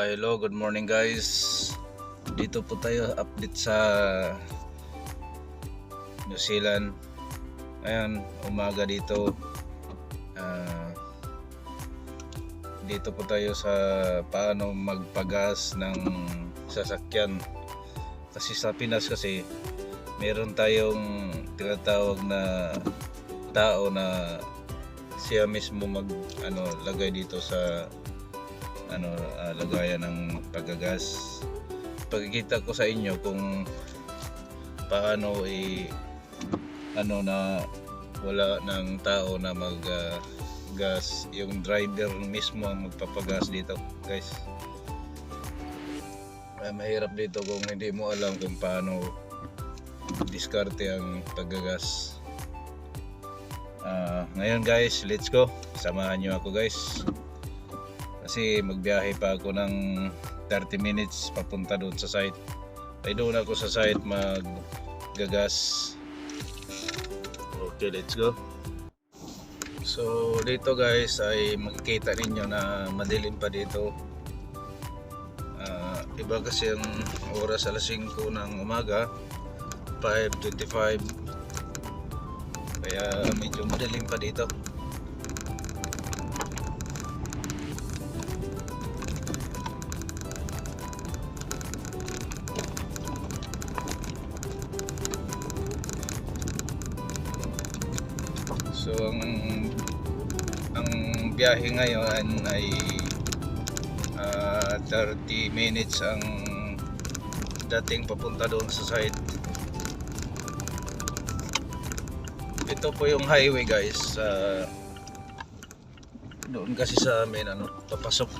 Hello, good morning guys. Dito po tayo update sa New Zealand. Ayan, umaga dito. Ah, dito po tayo sa paano magpagas ng sasakyan. Kasi sa Pinas kasi meron tayong tinatawag na tao na siya mismo mag ano lagay dito sa ano ah, lagayan ng paggagas. Pagkikita ko sa inyo kung paano i ano na wala ng tao na mag ah, gas yung driver mismo ang magpapagas dito guys. Ay mahirap dito kung hindi mo alam kung paano diskarte ang paggagas. Ah, ngayon guys let's go. Samahan nyo ako guys kasi magbiyahe pa ako ng 30 minutes papunta doon sa site. Ay doon ako sa site maggagas. Okay let's go. So dito guys ay makikita ninyo na madilim pa dito. Ah, iba kasi ang oras alas 5 ng umaga. 5.25 kaya medyo madilim pa dito biyahe ngayon ay ah, 30 minutes ang dating papunta doon sa site. Ito po yung highway guys. sa doon kasi sa amin ano, papasok.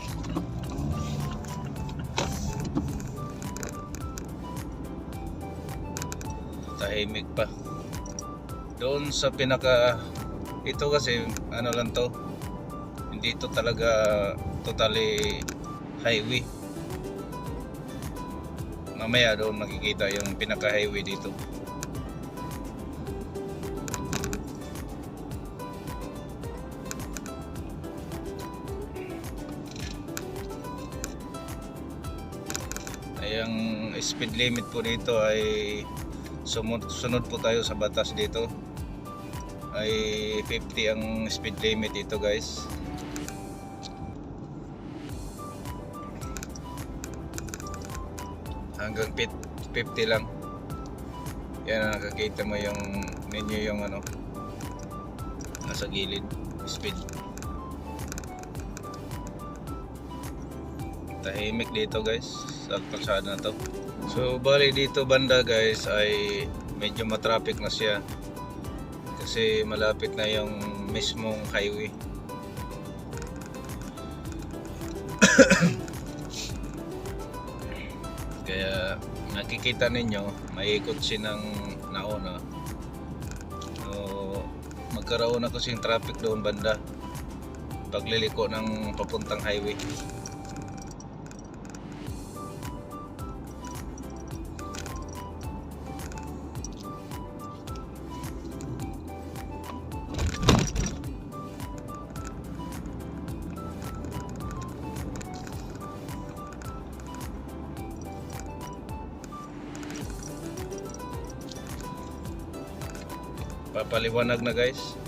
Tahimik pa. Doon sa pinaka ito kasi ano lang to hindi to talaga totally highway. Mamaya doon makikita yung pinaka highway dito. Ay speed limit po dito ay sumunod, sunod po tayo sa batas dito. Ay 50 ang speed limit dito guys hanggang pit- 50 lang. Yan nakakita mo yung ninyo yung ano nasa gilid speed. Tahimik dito guys sa kalsada na to. So bali dito banda guys ay medyo matraffic na siya. Kasi malapit na yung mismong highway nakikita ninyo maikot siya ng nauna. So, magkaroon na kasing traffic doon banda. Pagliliko ng papuntang highway papaliwanag na guys.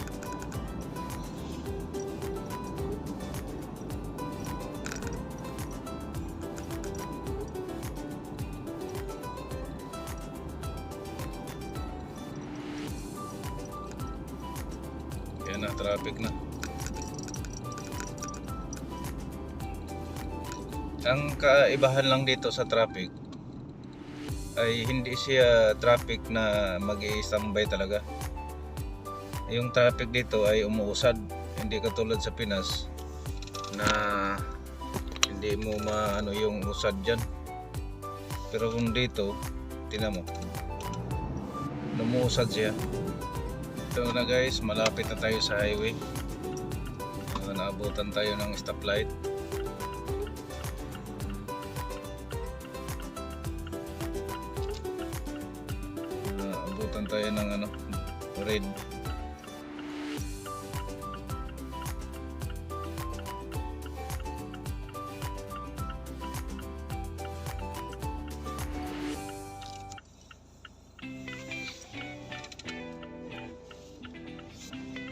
Kaya na traffic na. Ang kaibahan lang dito sa traffic ay hindi siya traffic na mag standby talaga yung traffic dito ay umuusad hindi katulad sa Pinas na hindi mo maano yung usad dyan. Pero kung dito tinan mo. Lumuusad siya. Ito na guys malapit na tayo sa highway. Uh, naabutan tayo ng stoplight. Naabutan tayo ng ano red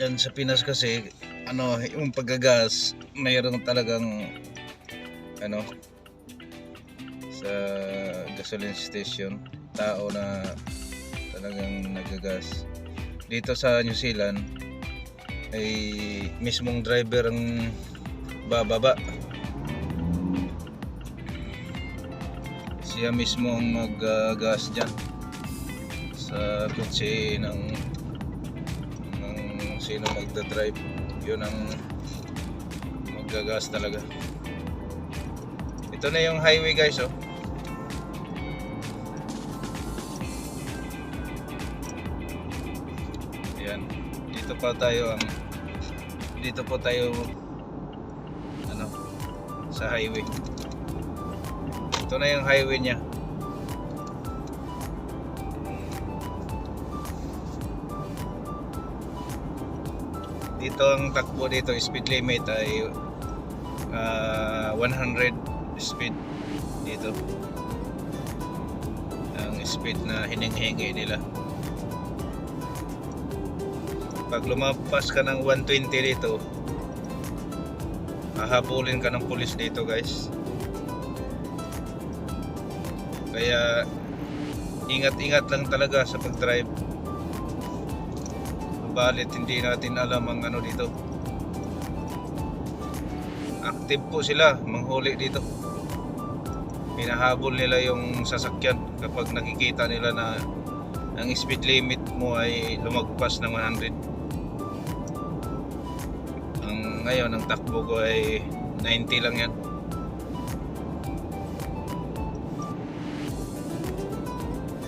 yan sa Pinas kasi ano yung paggagas mayroon talagang ano sa gasoline station tao na talagang nagagas dito sa New Zealand ay mismong driver ang bababa. Siya mismo ang mag-gas dyan sa ng ng sino magda-drive yun ang magagas talaga ito na yung highway guys oh Ayan. Dito pa tayo ang dito po tayo ano sa highway. Ito na yung highway niya. Dito ang takbo dito speed limit ay ah, 100 speed dito. Ang speed na hininghingi nila. Pag lumampas ka ng 120 dito hahabulin ka ng pulis dito guys. Kaya ingat-ingat lang talaga sa pag-drive balit hindi natin alam ang ano dito. Active po sila manghuli dito. Pinahabol nila yung sasakyan kapag nakikita nila na ang speed limit mo ay lumagpas ng 100 ang ngayon ang takbo ko ay 90 lang yan.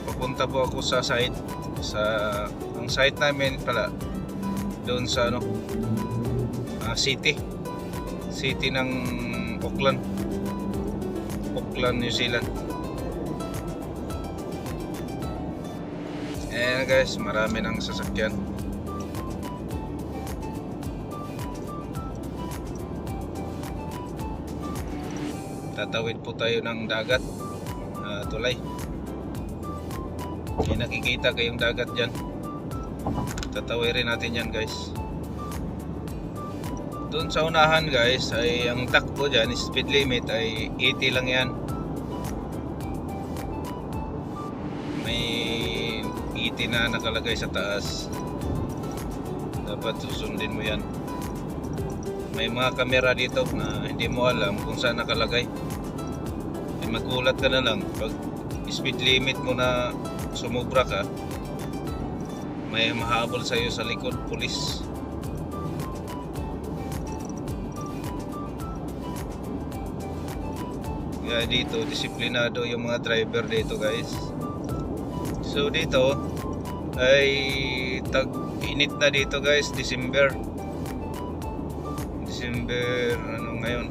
Papunta po ako sa site sa ang site namin pala doon sa ano ah, city. City ng Auckland. Auckland, New Zealand. Ayan guys, marami ng sasakyan. Tatawid po tayo ng dagat ah, tulay. May nakikita kayong dagat dyan tatawirin natin yan guys. Doon sa unahan guys ay ang takbo dyan speed limit ay 80 lang yan. May 80 na nakalagay sa taas. Dapat susundin mo yan. May mga kamera dito na hindi mo alam kung saan nakalagay. Ay magulat ka na lang. Pag speed limit mo na sumubra ka may mahabol sa iyo sa likod pulis. Kaya dito disiplinado yung mga driver dito guys. So dito ay tag init na dito guys December. December ano ngayon?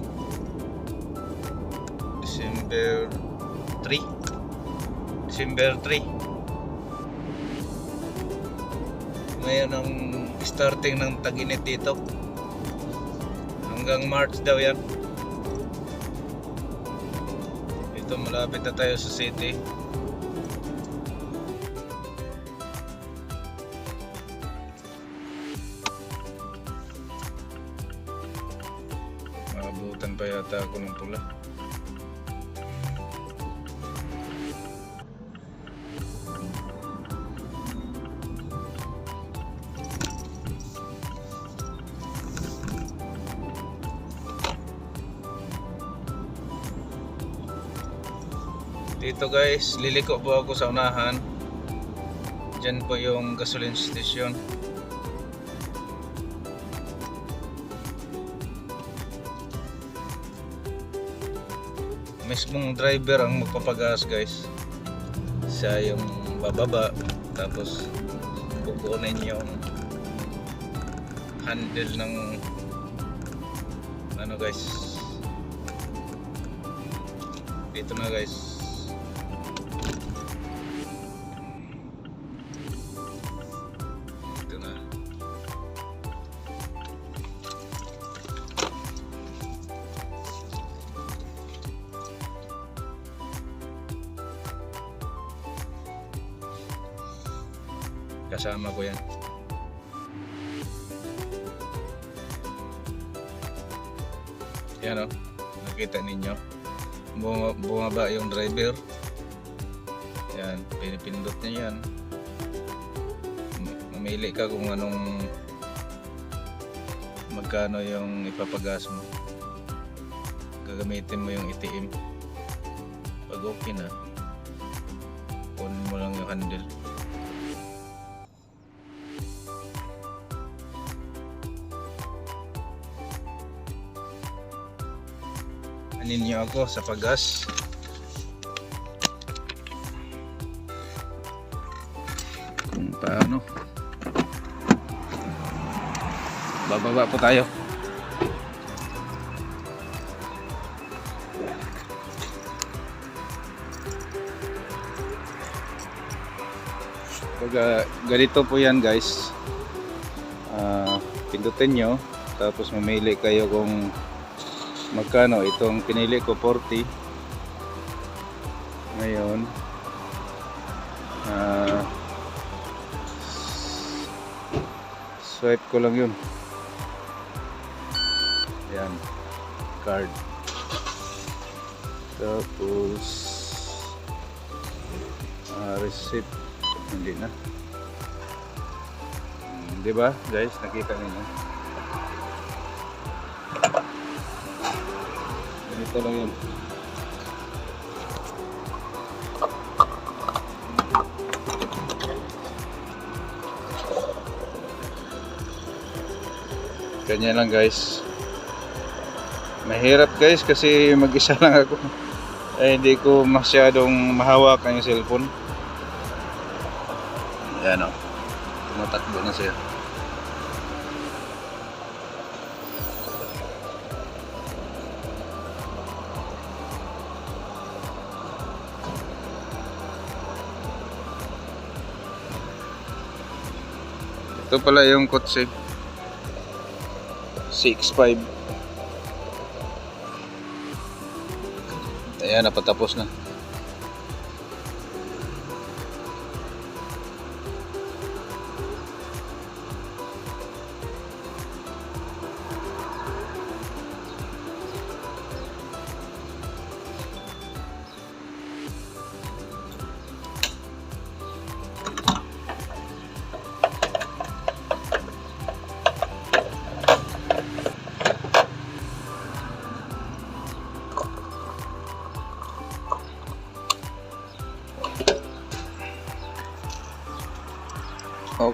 December 3 December 3 ngayon ang starting ng tag-init dito. Hanggang March daw yan. Ito malapit na tayo sa city. Maabutan pa yata ako ng pula dito guys liliko po ako sa unahan. Dyan po yung gasoline station. Mismong driver ang magpapagas guys. Siya yung bababa tapos kukunin yung handle ng ano guys. Dito na guys na. Kasama ko yan. Yan o. Nakita ninyo. Bumaba yung driver. Yan. Pinipindot niya yan. Mamili ka kung anong magkano yung ipapagas mo. Gagamitin mo yung ATM. Pag okay na, kunin mo lang yung handle. Anin niyo ako sa pagas. Paano. Bababa po tayo. Pag ah, ganito po yan guys. Ah, pindutin nyo. Tapos mamili kayo kung magkano itong pinili ko 40 ngayon ah swipe ko lang yun yan card. Tapos ah, receipt. Hindi na. Hmm, di ba guys? Nakita niyo Ganito lang yun. Ganyan lang guys. Mahirap guys kasi mag-isa lang ako. Eh, hindi ko masyadong mahawakan yung cellphone. Yan o. Tumatakbo na siya. Ito pala yung kotse. 6.5. Ayan, napatapos na.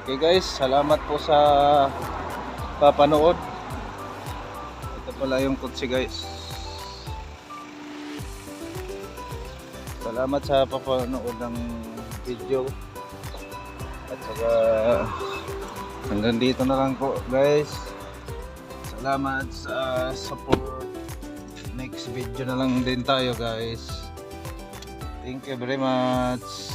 Okay guys, salamat po sa papanood. Ito pala yung kotse guys. Salamat sa papanood ng video. At saka hanggang dito na lang po guys. Salamat sa support. Next video na lang din tayo guys. Thank you very much.